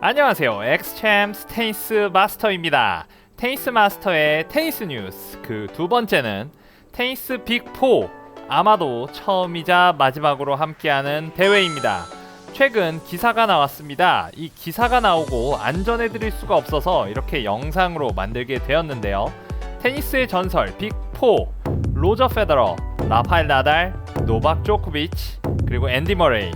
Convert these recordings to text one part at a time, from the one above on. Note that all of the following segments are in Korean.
안녕하세요. 엑스챔 스 테니스 마스터입니다. 테니스 마스터의 테니스 뉴스 그 두 번째는 테니스 빅4 아마도 처음이자 마지막으로 함께하는 대회입니다. 최근 기사가 나왔습니다. 이 기사가 나오고 안 전해드릴 수가 없어서 이렇게 영상으로 만들게 되었는데요. 테니스의 전설 빅4 로저 페더러, 라파엘 나달, 노박 조코비치 그리고 앤디 머레이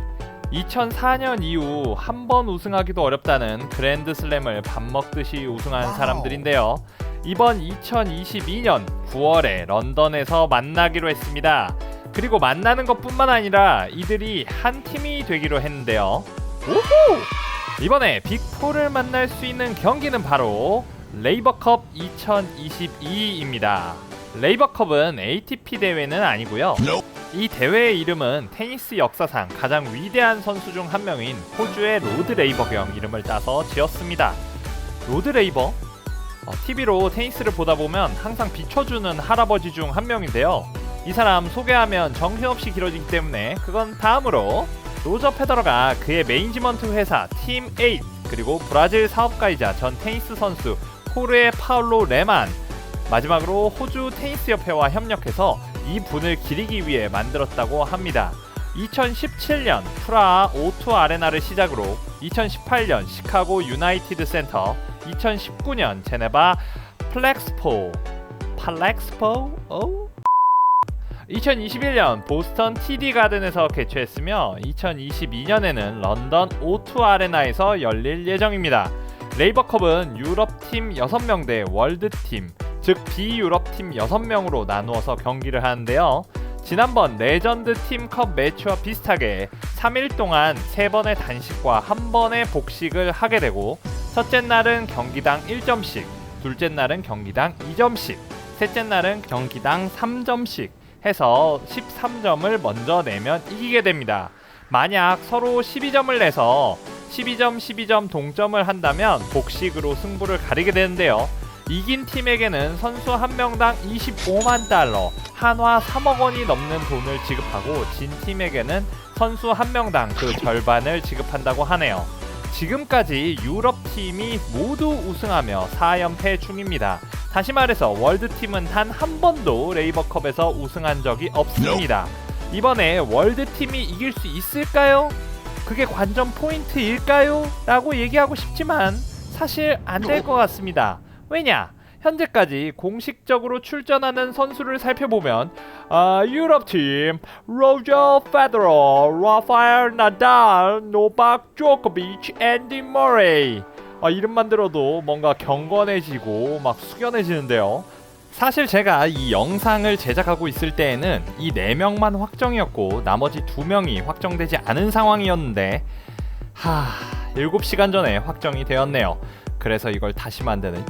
2004년 이후 한 번 우승하기도 어렵다는 그랜드 슬램을 밥 먹듯이 우승한 사람들인데요. 이번 2022년 9월에 런던에서 만나기로 했습니다. 그리고 만나는 것뿐만 아니라 이들이 한 팀이 되기로 했는데요. 오호! 이번에 빅4를 만날 수 있는 경기는 바로 레이버컵 2022입니다. 레이버컵은 ATP 대회는 아니고요. 이 대회의 이름은 테니스 역사상 가장 위대한 선수 중 한 명인 호주의 로드 레이버 경 이름을 따서 지었습니다. 로드 레이버? 어, TV로 테니스를 보다 보면 항상 비춰주는 할아버지 중 한 명인데요. 이 사람 소개하면 정신없이 길어지기 때문에 그건 다음으로 로저 페더러가 그의 매니지먼트 회사 팀 8 그리고 브라질 사업가이자 전 테니스 선수 호르에 파울로 레만 마지막으로 호주 테니스 협회와 협력해서 이 분을 기리기 위해 만들었다고 합니다. 2017년 프라하 O2 아레나를 시작으로 2018년 시카고 유나이티드 센터, 2019년 제네바 플렉스포, 팔렉스포? 오? 2021년 보스턴 TD 가든에서 개최했으며 2022년에는 런던 O2 아레나에서 열릴 예정입니다. 레이버컵은 유럽팀 6명 대 월드팀, 즉 비유럽 팀 6명으로 나누어서 경기를 하는데요. 지난번 레전드 팀컵 매치와 비슷하게 3일 동안 3번의 단식과 1번의 복식을 하게 되고 첫째 날은 경기당 1점씩, 둘째 날은 경기당 2점씩, 셋째 날은 경기당 3점씩 해서 13점을 먼저 내면 이기게 됩니다. 만약 서로 12점을 내서 12점 12점 동점을 한다면 복식으로 승부를 가리게 되는데요. 이긴 팀에게는 선수 한 명당 25만 달러, 한화 3억 원이 넘는 돈을 지급하고 진 팀에게는 선수 한 명당 그 절반을 지급한다고 하네요. 지금까지 유럽 팀이 모두 우승하며 4연패 중입니다. 다시 말해서 월드 팀은 단 한 번도 레이버컵에서 우승한 적이 없습니다. 이번에 월드 팀이 이길 수 있을까요? 그게 관전 포인트일까요? 라고 얘기하고 싶지만 사실 안 될 것 같습니다. 왜냐? 현재까지 공식적으로 출전하는 선수를 살펴보면 아, 유럽팀 로저 페더러, 라파엘 나달, 노박 조코비치, 앤디 머레이 아, 이름만 들어도 뭔가 경건해지고 막 숙연해지는데요. 사실 제가 이 영상을 제작하고 있을 때에는 이 4명만 확정이었고 나머지 2명이 확정되지 않은 상황이었는데 하... 7시간 전에 확정이 되었네요. 그래서 이걸 다시 만드는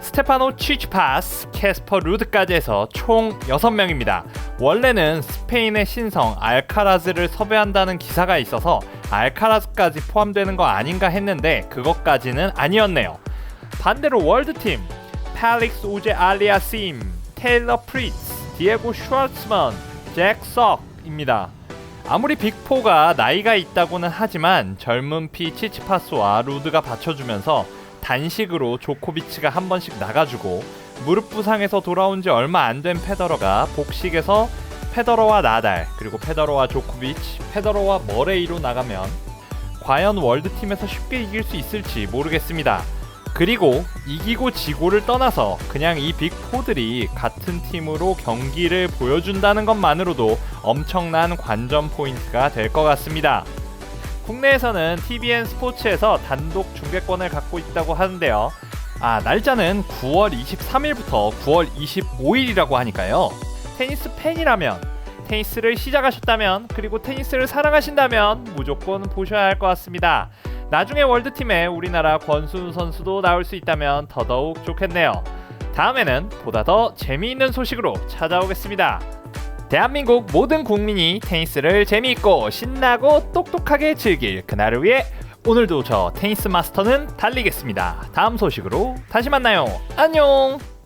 스테파노 치치파스, 캐스퍼 루드까지 해서 총 6명입니다. 원래는 스페인의 신성 알카라즈를 섭외한다는 기사가 있어서 알카라즈까지 포함되는 거 아닌가 했는데 그것까지는 아니었네요. 반대로 월드팀 팔릭스 우제 알리아심, 테일러 프리츠, 디에고 슈왈츠먼, 잭 석입니다. 아무리 빅4가 나이가 있다고는 하지만 젊은 피 치치파스와 루드가 받쳐주면서 단식으로 조코비치가 한 번씩 나가주고 무릎 부상에서 돌아온 지 얼마 안 된 페더러가 복식에서 페더러와 나달 그리고 페더러와 조코비치, 페더러와 머레이로 나가면 과연 월드팀에서 쉽게 이길 수 있을지 모르겠습니다. 그리고 이기고 지고를 떠나서 그냥 이 빅4들이 같은 팀으로 경기를 보여준다는 것만으로도 엄청난 관전 포인트가 될 것 같습니다. 국내에서는 TVN 스포츠에서 단독 중계권을 갖고 있다고 하는데요. 아, 날짜는 9월 23일부터 9월 25일이라고 하니까요. 테니스 팬이라면, 테니스를 시작하셨다면, 그리고 테니스를 사랑하신다면 무조건 보셔야 할 것 같습니다. 나중에 월드팀에 우리나라 권순우 선수도 나올 수 있다면 더더욱 좋겠네요. 다음에는 보다 더 재미있는 소식으로 찾아오겠습니다. 대한민국 모든 국민이 테니스를 재미있고 신나고 똑똑하게 즐길 그날을 위해 오늘도 저 테니스 마스터는 달리겠습니다. 다음 소식으로 다시 만나요. 안녕!